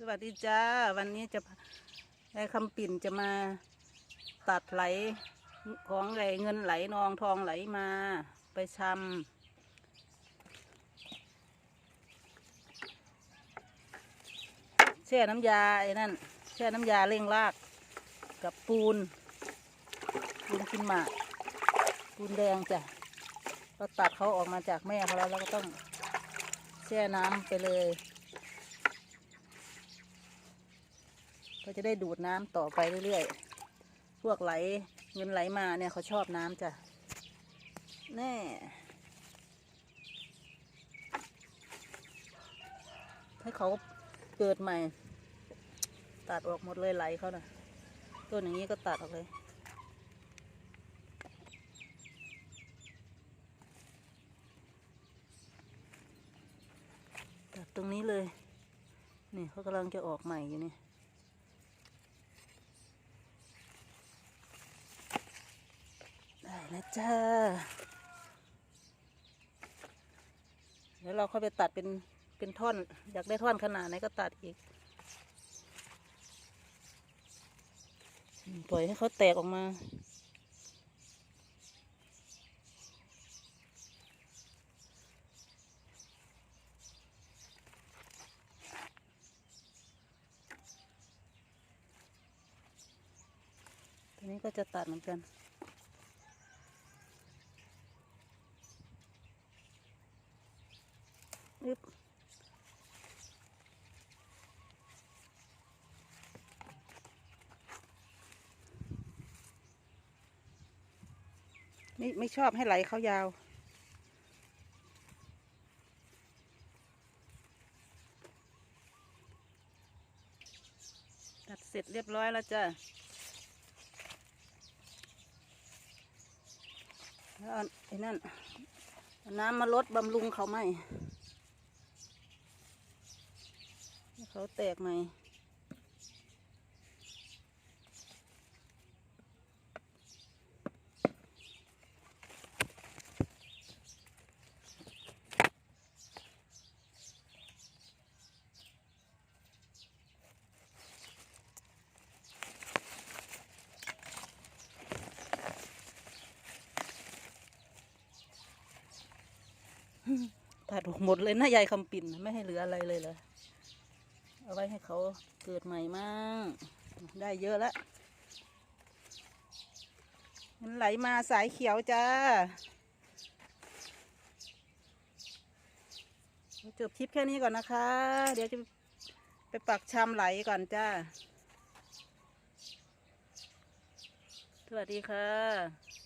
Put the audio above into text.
สวัสดีจ้า วันนี้จะได้คำปิ่นจะมาตัดไหลของไหลเงินไหลนองทองไหลมาไปชำแช่น้ำยาไอ้นั่นแช่น้ำยาเร่งรากกับปูน ปูนกินหมากปูนแดงจ้ะเราตัดเขาออกมาจากแม่เขาแล้วเราก็ต้องแช่น้ำไปเลย ก็จะได้ดูดน้ำต่อไปเรื่อยๆ พวกไหลเงินไหลมาเนี่ยเขาชอบน้ำจ้ะ แน่ให้เขาเกิดใหม่ ตัดออกหมดเลยไหลเขานะ่ะต้นอย่างนี้ก็ตัดออกเลยตัดตรงนี้เลย นี่เขากำลังจะออกใหม่อยู่นี่ ได้ แล้วจ้า เดี๋ยวเราเข้าไปตัดเป็นเป็นท่อน อยากได้ท่อนขนาดไหนก็ตัดอีก ปล่อยให้เขาแตกออกมาทีนี้ก็จะตัดเหมือนกัน อึ๊บไม่ไม่ชอบให้ไหลเขายาว ตัดเสร็จเรียบร้อยแล้วจ้ะแล้วไอ้นั่น น้ำมาลดบำรุงเขาไหมให้ เขาแตกใหม่ตัดออกหมดเลยนะยายคำปิ่นไม่ให้เหลืออะไรเลยเลย เอาไว้ให้เขาเกิดใหม่มั่งได้เยอะแล้วมันไหลมาสายเขียวจ้าจบคลิปแค่นี้ก่อนนะคะ เดี๋ยวจะไปปักชามไหลก่อนจ้า สวัสดีค่ะ